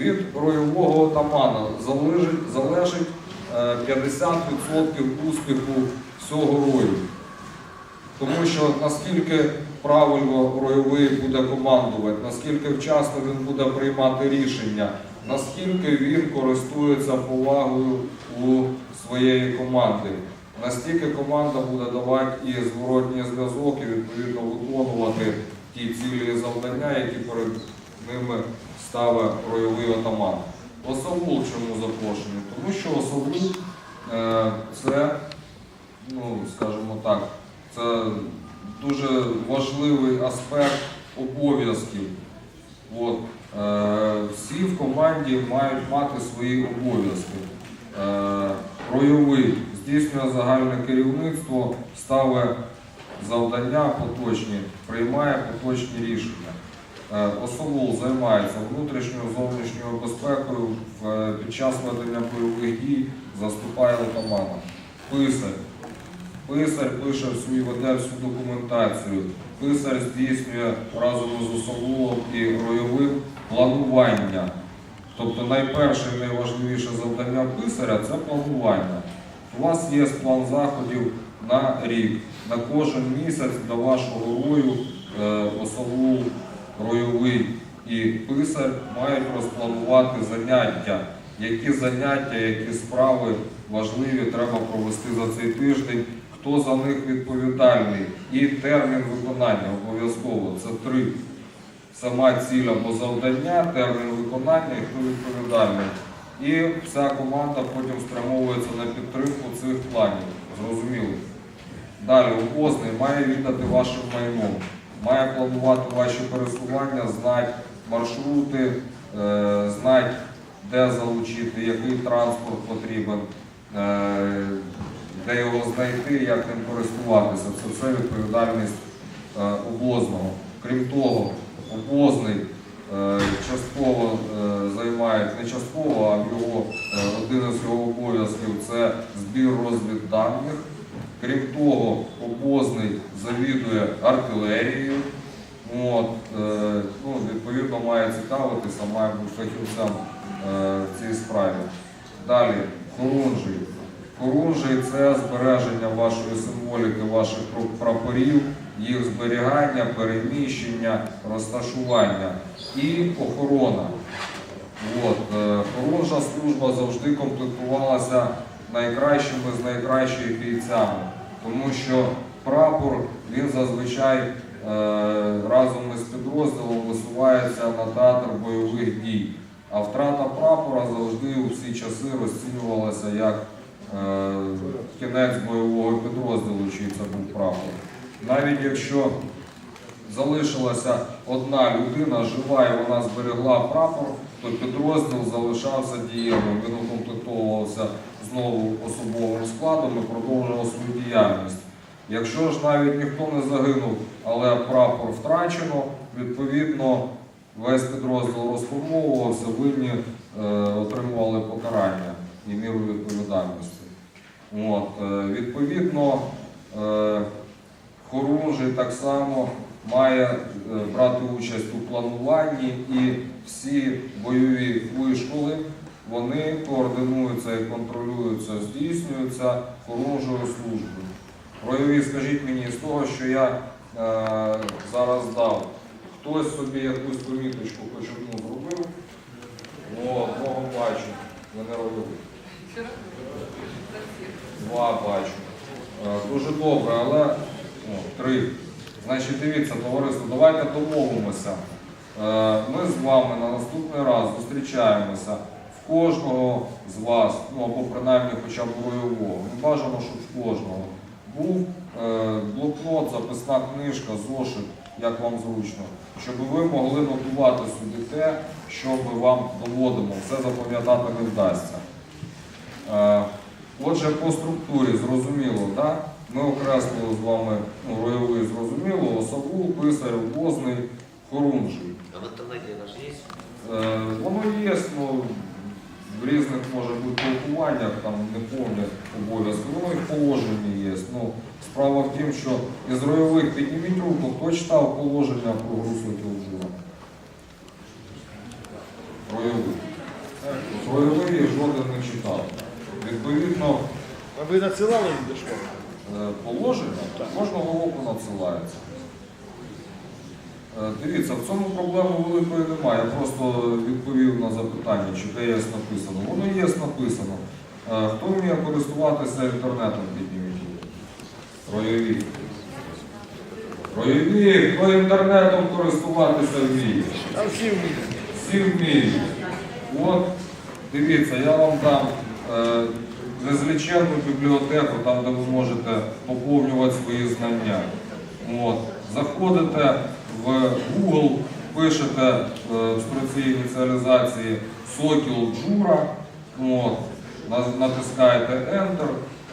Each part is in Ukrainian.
Від ройового отамана залежить, залежить е, 50% успіху всього рою. Тому що наскільки правильно ройовий буде командувати, наскільки вчасно він буде приймати рішення, наскільки він користується повагою у своєї команди, настільки команда буде давати і зворотній зв'язок, і відповідно виконувати ті цілі і завдання, які перед ними ставить ройовий отаман. Осавул чому запрошений? Тому що осавул е, це, ну, скажімо так, це дуже важливий аспект обов'язків. От, е, всі в команді мають мати свої обов'язки. Е, ройовий здійснює загальне керівництво, ставить завдання поточні, приймає поточні рішення. Е, займається внутрішньою зовнішньою безпекою е, під час ведення бойових дій, заступає отамана. Писар. Писар пише всю веде всю документацію. Писар здійснює разом із особолом і ройовим планування. Тобто найперше і найважливіше завдання писаря це планування. У вас є план заходів на рік, на кожен місяць до вашого рою е, особу ройовий і писар мають розпланувати заняття. Які заняття, які справи важливі треба провести за цей тиждень, хто за них відповідальний і термін виконання обов'язково. Це три. Сама ціль або завдання, термін виконання і хто відповідальний. І вся команда потім спрямовується на підтримку цих планів. Зрозуміло. Далі обозний має віддати вашим майном, має планувати ваші пересування, знати маршрути, е, знати, де залучити, який транспорт потрібен, е, де його знайти, як ним користуватися. Це все відповідальність е, обозного. Крім того, обозний частково займає, не частково, а один із його обов'язків це збір розвідданих. Крім того, обозний завідує артилерією. От, е, ну, відповідно, має цікавитися, має бути фахівцем е, в цій справі. Далі, хорунжий. Хорунжий це збереження вашої символіки, ваших прапорів, їх зберігання, переміщення, розташування і охорона. От, е, Хорунжа служба завжди комплектувалася найкращими з найкращих бійцями, тому що прапор він зазвичай е, разом із підрозділом висувається на театр бойових дій. А втрата прапора завжди у всі часи розцінювалася як е, кінець бойового підрозділу, чий це був прапор. Навіть якщо залишилася одна людина жива і вона зберегла прапор, то підрозділ залишався дієвим. Він укомплектовувався знову особовим складом і продовжував свою діяльність. Якщо ж навіть ніхто не загинув, але прапор втрачено, відповідно весь підрозділ розформовувався, винні е, отримували покарання і міру відповідальності. От, е, відповідно, е, Хорунжий так само має е, брати участь у плануванні і всі бойові вишколи вони координуються і контролюються, здійснюються хорунжою службою. Ройові, скажіть мені, з того, що я е, зараз дав, хтось собі якусь поміточку хоч одну зробив? О, одного бачу, ви не робили. Два бачу. Е, Дуже добре, але о, три. Значить, дивіться, товариство, давайте домовимося. Е, Ми з вами на наступний раз зустрічаємося кожного з вас, ну або принаймні хоча б бойового. Ну, бажано, щоб в кожного. Був е, блокнот, записна книжка, зошит, як вам зручно, щоб ви могли нотувати собі те, що ми вам доводимо. Все запам'ятати не вдасться. Е, Отже, по структурі зрозуміло, да? ми окреслили з вами ну, ройовий зрозуміло, особу, писар, возний, хорунжий. А в же? Е, Воно є, ну, в різних може бути толкуваннях, там не повні обов'язки, воно і в положенні є. Ну, справа в тім, що із ройових підніміть руку, хто читав положення про гру Сокіл Джура? Ройовий. Ройовий жоден не читав. Відповідно, А ви надсилали до школи? Е, Положення кожного року надсилається. Е, Дивіться, в цьому проблеми великої немає. Я просто відповів на запитання, чи де є написано. Воно є написано. Е, Хто вміє користуватися інтернетом, підніміть? Ройові. Ройові, хто інтернетом користуватися вміє? Всі вміють. Всі вміють. От, дивіться, я вам дам е, незліченну бібліотеку, там, де ви можете поповнювати свої знання. От. Заходите в Google, пишете е, в строці ініціалізації Сокіл Джура, от, натискаєте Enter,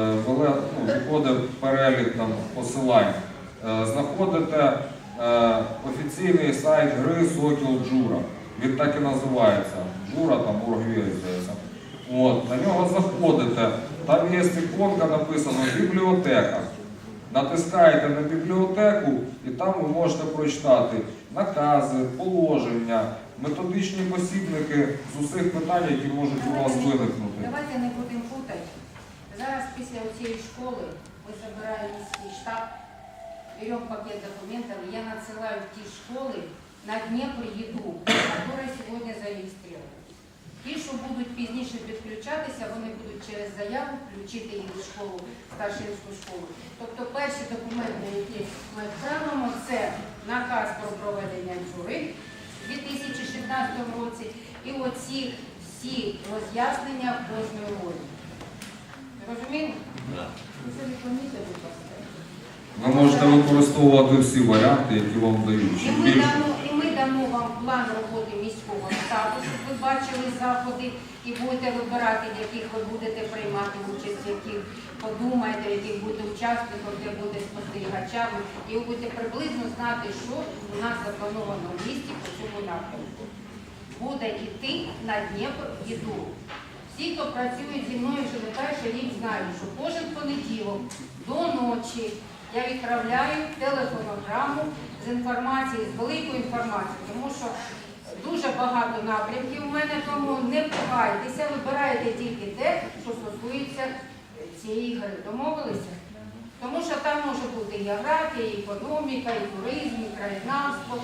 е, ну, виходить перелік там, посилань. Е, Знаходите е, офіційний сайт гри Сокіл Джура. Він так і називається. Джура там здається. От, на нього заходите, там є іконка написано бібліотека. Натискаєте на бібліотеку і там ви можете прочитати накази, положення, методичні посібники з усіх питань, які можуть у вас виникнути. Давайте не будемо путати. Зараз після цієї школи ми збираємо міський штаб, беремо пакет документів, я надсилаю в ті школи на Дніпр їду, яка сьогодні зареєстрована. Ті, що будуть пізніше підключатися, вони будуть через заяву включити їх в школу, старшинську школу. Тобто перші документи, які ми отримаємо, це наказ про проведення джури в 2016 році і оці всі роз'яснення кожної ролі. Розумієте? Це не помітили, будь ласка. Ви можете використовувати всі варіанти, які вам дають. І ми дамо, і ми дамо вам план роботи міського бачили заходи і будете вибирати, в яких ви будете приймати участь, яких подумаєте, яких будете учасником, де будете спостерігачами, і ви будете приблизно знати, що у нас заплановано в місті по цьому напрямку. Буде йти на Дніпр їду. Всі, хто працює зі мною вже не перший рік, знають, що кожен понеділок до ночі я відправляю телефонограму з інформацією, з великою інформацією, тому що дуже багато напрямків у мене, тому не пугайтеся, вибирайте тільки те, що стосується цієї гри. Домовилися? Тому що там може бути і географія, і економіка, і туризм, і краєзнавство,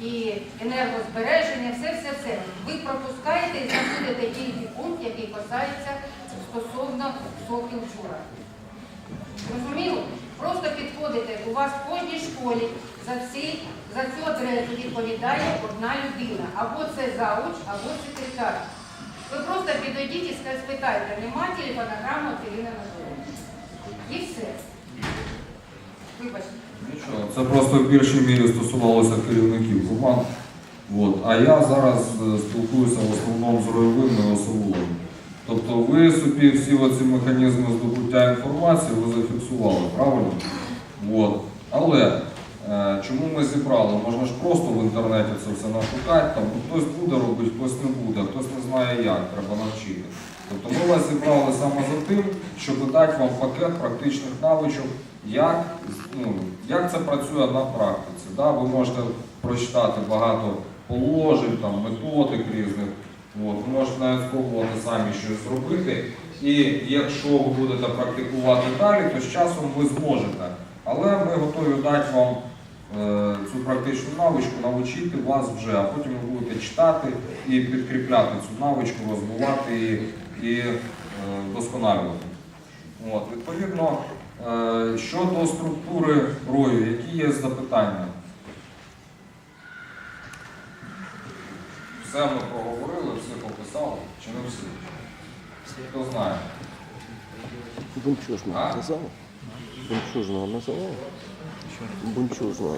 і енергозбереження, все-все-все. Ви пропускаєте і знаходите тільки пункт, який касається стосовно сокіл Джура. Розуміло? Просто підходите, у вас в кожній школі за, ці, за цю адресу відповідає одна людина. Або це зауч, або секретар. Ви просто підійдіть і спитайте, нема телефонограми от Ірини І все. Вибачте. Нічого, це просто в більшій мірі стосувалося керівників команд. От. А я зараз е, спілкуюся в основному з ройовими і осавулами. Тобто ви собі всі оці механізми здобуття інформації ви зафіксували, правильно? От. Але е, чому ми зібрали? Можна ж просто в інтернеті це все нашукати, там ну, хтось буде робити, хтось не буде, хтось не знає як, треба навчити. Тобто ми вас зібрали саме за тим, щоб дати вам пакет практичних навичок, як, ну, як це працює на практиці. Да? Ви можете прочитати багато положень, там, методик різних. От, ви можете навіть спробувати самі щось зробити. І якщо ви будете практикувати далі, то з часом ви зможете. Але ми готові дати вам е, цю практичну навичку, навчити вас вже, а потім ви будете читати і підкріпляти цю навичку, розвивати її і е, вдосконалювати. От, відповідно, е, щодо структури рою, які є запитання? Все ми проговорили, чи не всі? Хто знає? Бунчужного А? Бунчужного називав? Бунчужного.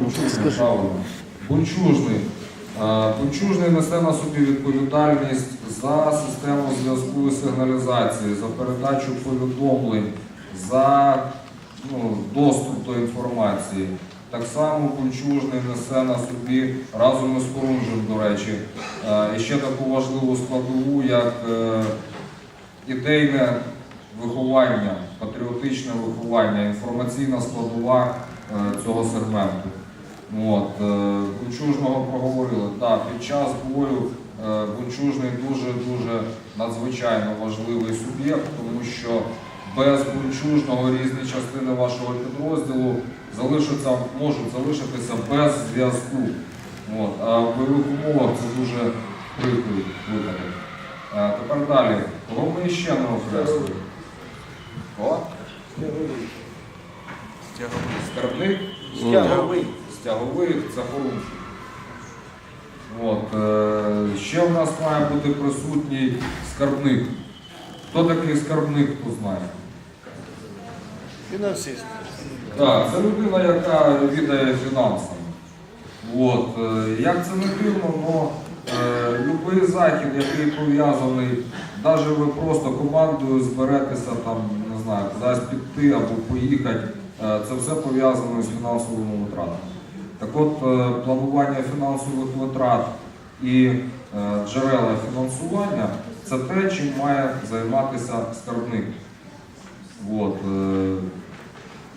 Бунчужний, правильно. Бунчужний. Е, Бунчужний несе на собі відповідальність за систему зв'язку і сигналізації, за передачу повідомлень, за ну, доступ до інформації. Так само Бунчужний несе на собі разом із Хорунжем, до речі, е, і ще таку важливу складову, як е, ідейне виховання, патріотичне виховання, інформаційна складова е, цього сегменту. От, Бунчужного проговорили. Так, під час бою Бунчужний дуже-дуже надзвичайно важливий суб'єкт, тому що без Бунчужного різні частини вашого підрозділу залишаться, можуть залишитися без зв'язку. От, а в бойових умовах це дуже прикрий випадок. Тепер далі. Кого ми ще не окреслили? О, скарбник? Стяговий. Стягових це порушення. От, е, ще в нас має бути присутній скарбник. Хто такий скарбник, хто знає? Фінансист. Так, це людина, яка відає фінансами. От, е, як це не дивно, але е, будь-який захід, який пов'язаний, навіть ви просто командою зберетеся там, не знаю, кудись піти або поїхати, е, це все пов'язано з фінансовими витратами. Так от, е, планування фінансових витрат і е, джерела фінансування це те, чим має займатися скарбник. От, е,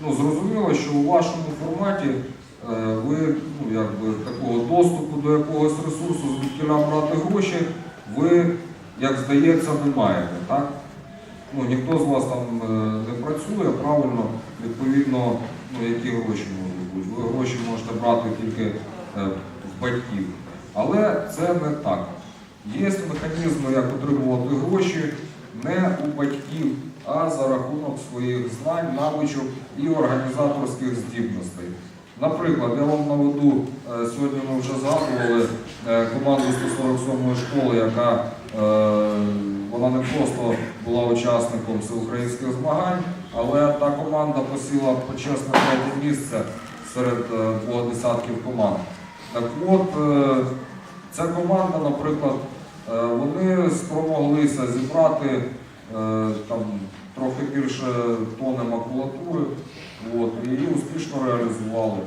ну, зрозуміло, що у вашому форматі е, ви ну, якби, такого доступу до якогось ресурсу, звідкіля брати гроші, ви, як здається, не маєте. Так? Ну, ніхто з вас там е, не працює, правильно, відповідно, ну, які гроші можуть бути. Ви гроші можете брати тільки е, в батьків. Але це не так. Є механізми, як отримувати гроші не у батьків, а за рахунок своїх знань, навичок і організаторських здібностей. Наприклад, я вам наведу, е, сьогодні ми вже згадували е, команду 147-ї школи, яка е, вона не просто була учасником всеукраїнських змагань, але та команда посіла почесне третє місце серед двох десятків команд. Так от, ця команда, наприклад, вони спромоглися зібрати е, там, трохи більше тони макулатури от, і її успішно реалізували.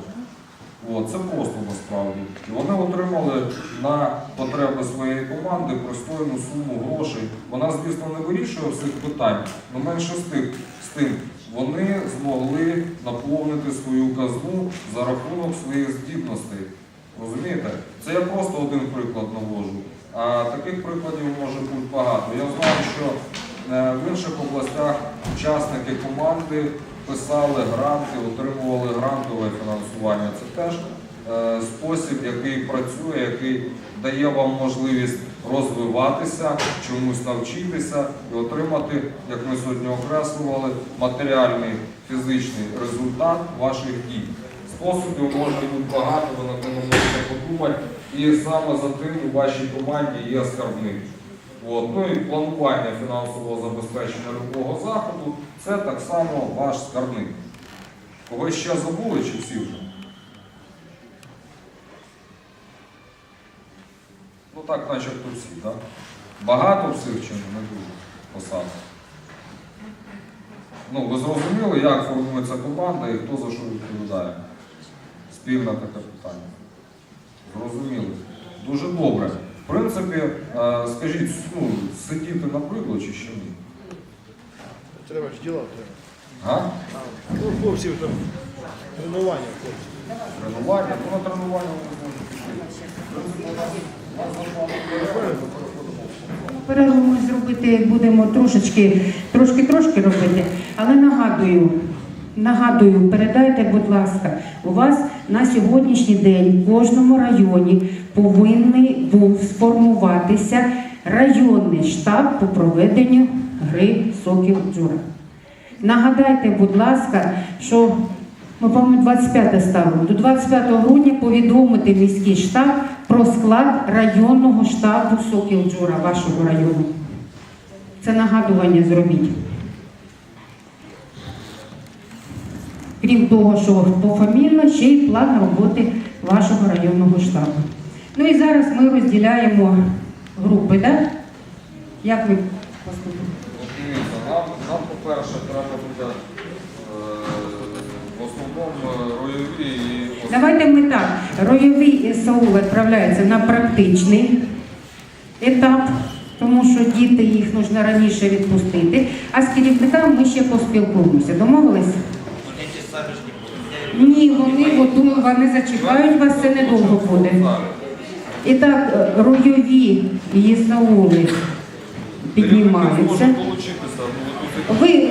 От, це просто насправді. І вони отримали на потреби своєї команди пристойну суму грошей. Вона, звісно, не вирішує всіх питань, але менше з тим. Вони змогли наповнити свою казну за рахунок своїх здібностей. Розумієте? Це я просто один приклад навожу. Таких прикладів може бути багато. Я знаю, що е, в інших областях учасники команди писали гранти, отримували грантове фінансування. Це теж е, спосіб, який працює, який дає вам можливість розвиватися, чомусь навчитися і отримати, як ми сьогодні окреслювали, матеріальний фізичний результат ваших дій. Способів може бути багато, ви на тому можете подумати. І саме за тим у вашій команді є скарбник. От. Ну і планування фінансового забезпечення любого заходу це так само ваш скарбник. Когось ще забули чи всі вже? Ну так, начебто всі, так? Багато всіх чи не дуже посад? Ну, ви зрозуміли, як формується команда і хто за що відповідає? Спільне таке питання. Зрозуміли. Дуже добре. В принципі, е, скажіть, ну, сидіти на приклад чи ще ні? Треба ж діла треба. Га? Ну, хлопців там тренування хлопців. Тренування, ну на тренування ми переходимо. Перерву ми зробити будемо трошечки, трошки-трошки робити, але нагадую, нагадую, передайте, будь ласка, у вас на сьогоднішній день в кожному районі повинний був сформуватися районний штаб по проведенню гри Сокіл Джура. Нагадайте, будь ласка, що ми, по-моєму, 25 ставили. До 25 грудня повідомити міський штаб про склад районного штабу Сокіл Джура вашого району. Це нагадування зробіть. Крім того, що пофамільно, ще й план роботи вашого районного штабу. Ну і зараз ми розділяємо групи, так? Як ви Дивіться, нам, нам по-перше, треба буде е, в основному ройові і Давайте ми так. Ройовий САУ відправляється на практичний етап, тому що діти їх потрібно раніше відпустити. А з керівниками ми ще поспілкуємося. Домовились? Вот эти самі ж не будуть. Ні, вони готові, вони зачекають вас, це недовго буде. І так, е, ройові єсаули піднімаються. Ну, Ви